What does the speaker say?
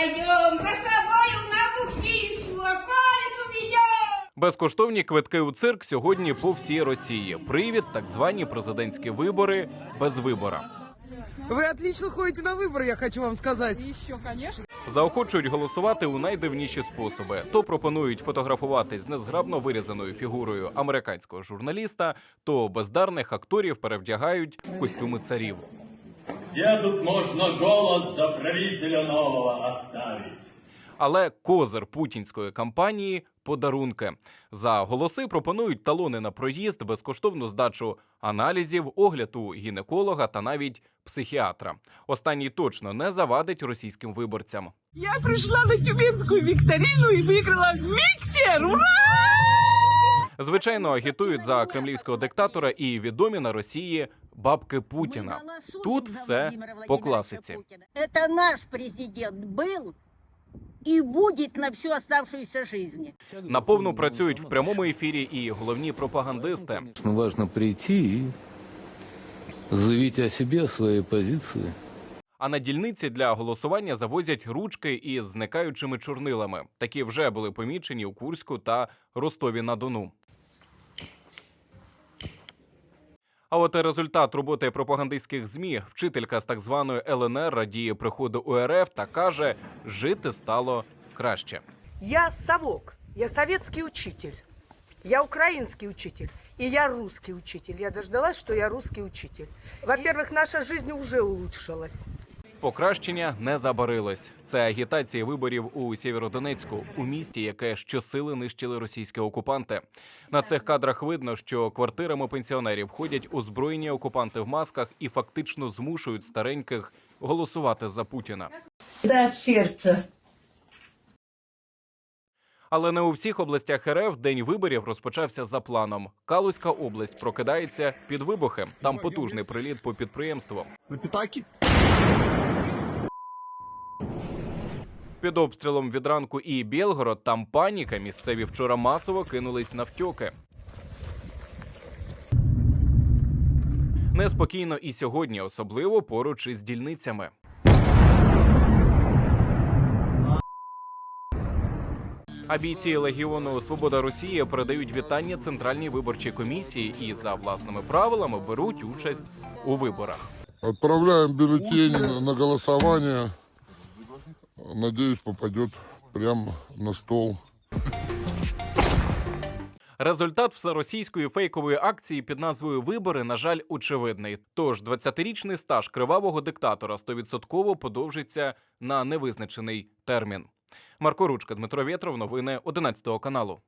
пойдем, за собою на Бухтинскую околицу ведем. Безкоштовні квитки у цирк сьогодні по всій Росії. Привід так звані президентські вибори без вибора. Вы отлично ходите на выборы, я хочу вам сказать. Заохочують голосувати у найдивніші способи. То пропонують фотографуватись з незграбно вирізаною фігурою американського журналіста, то бездарних акторів перевдягають в костюми царів. Где тут можно голос за правителя нового оставить? Але козир путінської кампанії подарунки. За голоси пропонують талони на проїзд, безкоштовну здачу аналізів, огляд у гінеколога та навіть психіатра. Останній точно не завадить російським виборцям. Я пришла на тюменскую викторину и выиграла миксер! Ура! Звичайно, агітують за кремлівського диктатора і відомі на Росії бабки Путіна. Тут все по класиці. Это наш президент был и будет на всю оставшуюся жизнь. Наповну працюють в прямому ефірі і головні пропагандисти. Ну, важно прийти и заявить о себе, о своей позиции. А на дільниці для голосування завозять ручки із зникаючими чорнилами. Такі вже були помічені у Курську та Ростові на Дону. А от результат роботи пропагандистських змі вчителька з так званої ЛНР радіє приходу УРФ та каже, жити стало краще. Я совок, я советский учитель, я украинский учитель, и я русский учитель. Я дождалась, что я русский учитель. Во-первых, наша жизнь уже улучшилась. Покращення не забарилось. Це агітація виборів у Сєвєродонецьку, у місті, яке щосили нищили російські окупанти. На цих кадрах видно, що квартирами пенсіонерів ходять озброєні окупанти в масках і фактично змушують стареньких голосувати за Путіна. Да. Але не у всіх областях РФ день виборів розпочався за планом. Калузька область прокидається під вибухи. Там потужний приліт по підприємству. На пятаки? Під обстрілом від ранку і Білгород там паніка. Місцеві вчора масово кинулись на втьоки. Неспокійно і сьогодні, особливо поруч із дільницями. А бійці легіону Свобода Росії передають вітання центральній виборчій комісії і за власними правилами беруть участь у виборах. Отправляем бюллетень на голосование. Надеюсь, попадет прямо на стол. Результат всеросійської фейкової акції під назвою Вибори, на жаль, очевидний. Тож 20-річний стаж кривавого диктатора 100% подовжиться на невизначений термін. Марко Ручка, Дмитро Вєтров, новини 11 каналу.